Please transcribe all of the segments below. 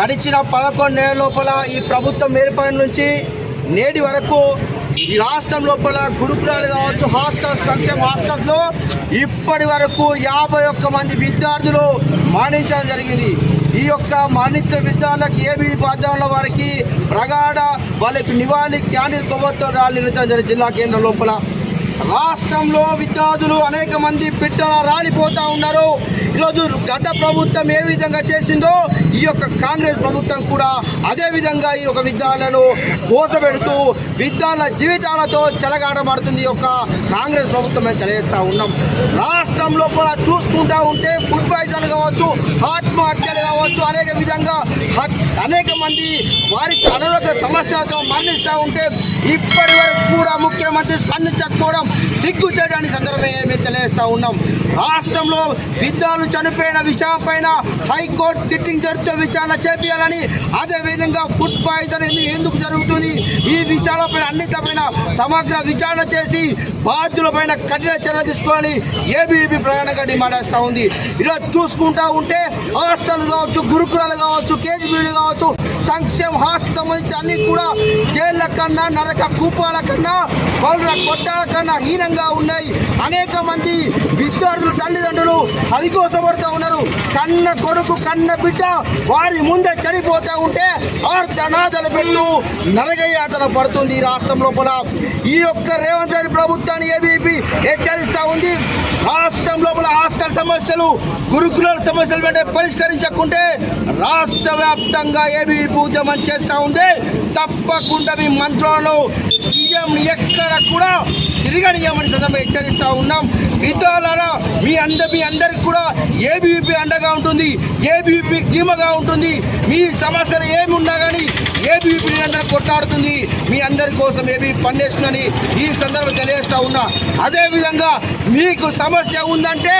గడిచిన పదకొండేళ్ళ లోపల ఈ ప్రభుత్వం ఏర్పడిన నుంచి నేటి వరకు ఈ రాష్ట్రం లోపల గురుకులాలు కావచ్చు హాస్టల్స్ సంక్షేమ హాస్టల్స్లో ఇప్పటి వరకు యాభై ఒక్క మంది విద్యార్థులు మరణించడం జరిగింది. ఈ యొక్క మరణించిన విద్యార్థులకు ఏబీ ఉపాధ్యాయుల వారికి ప్రగాఢ వాళ్ళకి నివాళి క్యాండిల్ కొవ్వతో రాళ్ళు జిల్లా కేంద్రం లోపల. రాష్ట్రంలో విద్యార్థులు అనేక మంది బిడ్డల రాలిపోతూ ఉన్నారు. ఈరోజు గత ప్రభుత్వం ఏ విధంగా చేసిందో ఈ యొక్క కాంగ్రెస్ ప్రభుత్వం కూడా అదే విధంగా ఈ యొక్క విద్యార్థులను కోసపెడుతూ విద్యార్థుల జీవితాలతో చెలగాటమాడుతుంది ఈ యొక్క కాంగ్రెస్ ప్రభుత్వం మేము తెలియజేస్తూ ఉన్నాం. రాష్ట్రంలో కూడా చూసుకుంటా ఉంటే ఫుడ్ పాయిజన్ కావచ్చు ఆత్మహత్యలు కావచ్చు అనేక విధంగా అనేక మంది వారికి అనారోగ్య సమస్యలతో మరణిస్తూ ఉంటే ఇప్పటి వరకు కూడా ముఖ్యమంత్రి స్పందించకపోవడం సిగ్గు చేయడానికి సందర్భంగా మేము తెలియజేస్తూ ఉన్నాం. రాష్ట్రంలో విద్యార్థులు చనిపోయిన విషయం పైన హైకోర్టు సిట్టింగ్ జడ్జితో విచారణ చేపించాలని అదే విధంగా ఫుడ్ పాయిజన్ ఎందుకు ఎందుకు జరుగుతుంది? ఈ విషయాలపైన అన్నిటిపైన సమగ్ర విచారణ చేసి బాధ్యులపైన కఠిన చర్యలు తీసుకోవాలని ఏబీవీపీ ప్రయాణంగా డిమాండ్ చేస్తూ ఉంది. ఇలా చూసుకుంటా ఉంటే హాస్టల్ కావచ్చు గురుకులాలు కావచ్చు కేజీబీలు కావచ్చు సంక్షేమ హాస్టల్ సంబంధించి అన్ని కూడా జైళ్ళ కన్నా నరక కూపాల కన్నా వాళ్ళ కొట్టాల కన్నా హీనంగా ఉన్నాయి. అనేక మంది విద్యార్థులు తల్లిదండ్రులు హరికోసపడుతూ ఉన్నారు. కన్న కొడుకు కన్న బిడ్డ వారి ముందే చనిపోతూ ఉంటే ఆర్తనాదలు పెట్టు నరగయాతన పడుతుంది ఈ రాష్ట్రం లోపల. ఈ యొక్క రేవంత్ రెడ్డి ప్రభుత్వాన్ని ఏబీపీ హెచ్చరిస్తూ ఉంది. రాష్ట్రం లోపల హాస్టల్ సమస్యలు గురుకులాల సమస్యలు వెంటనే పరిష్కరించకుంటే రాష్ట్ర వ్యాప్తంగా ఏబీపీ ఉద్యమం చేస్తూ ఉంది. తప్పకుండా మీ మంత్రులను సీఎం ఎక్కడ కూడా తిరగనియమని సందర్భంగా హెచ్చరిస్తూ ఉన్నాం. విద్యాలయ మీ అంద మీ అందరికి కూడా ఏబీపీ అండగా ఉంటుంది. ఏబీపీ ధీమగా ఉంటుంది. మీ సమస్యలు ఏమి ఉన్నా కానీ ఏబీపీ అందరూ కొట్లాడుతుంది. మీ అందరి కోసం ఏబీ పనిచేస్తుందని ఈ సందర్భం తెలియజేస్తా ఉన్నా. అదేవిధంగా మీకు సమస్య ఉందంటే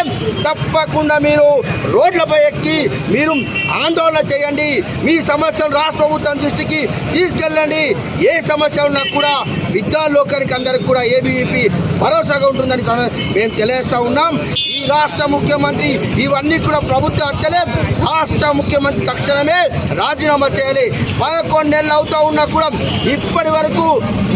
తప్పకుండా మీరు రోడ్లపై ఎక్కి మీరు ఆందోళన చేయండి. మీ సమస్యను రాష్ట్ర ప్రభుత్వం దృష్టికి తీసుకెళ్ళండి. ఏ సమస్య ఉన్నా కూడా విద్యాలోకానికి అందరికి కూడా ఏబీవీపీ భరోసాగా ఉంటుందని మేము తెలియజేస్తా ఉన్నాం. ఈ రాష్ట్ర ముఖ్యమంత్రి ఇవన్నీ కూడా ప్రభుత్వ హత్యలే. రాష్ట్ర ముఖ్యమంత్రి తక్షణమే రాజీనామా చేయాలి. పదకొండు నెలలు అవుతూ ఉన్నా కూడా ఇప్పటి వరకు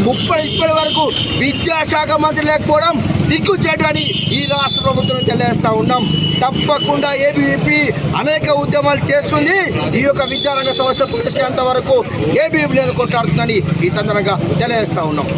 ముప్పై ఇప్పటి వరకు విద్యాశాఖ మంత్రి లేకపోవడం సిగ్గు అని ఈ రాష్ట్ర ప్రభుత్వం తెలియజేస్తూ ఉన్నాం. తప్పకుండా ఏబీవీపీ అనేక ఉద్యమాలు చేస్తుంది. ఈ యొక్క విద్యారంగ సమస్య పరిష్కరించేంత వరకు ఏబీవీపీ లేదు కొట్లాడుతుందని ఈ సందర్భంగా తెలియజేస్తూ ఉన్నాం.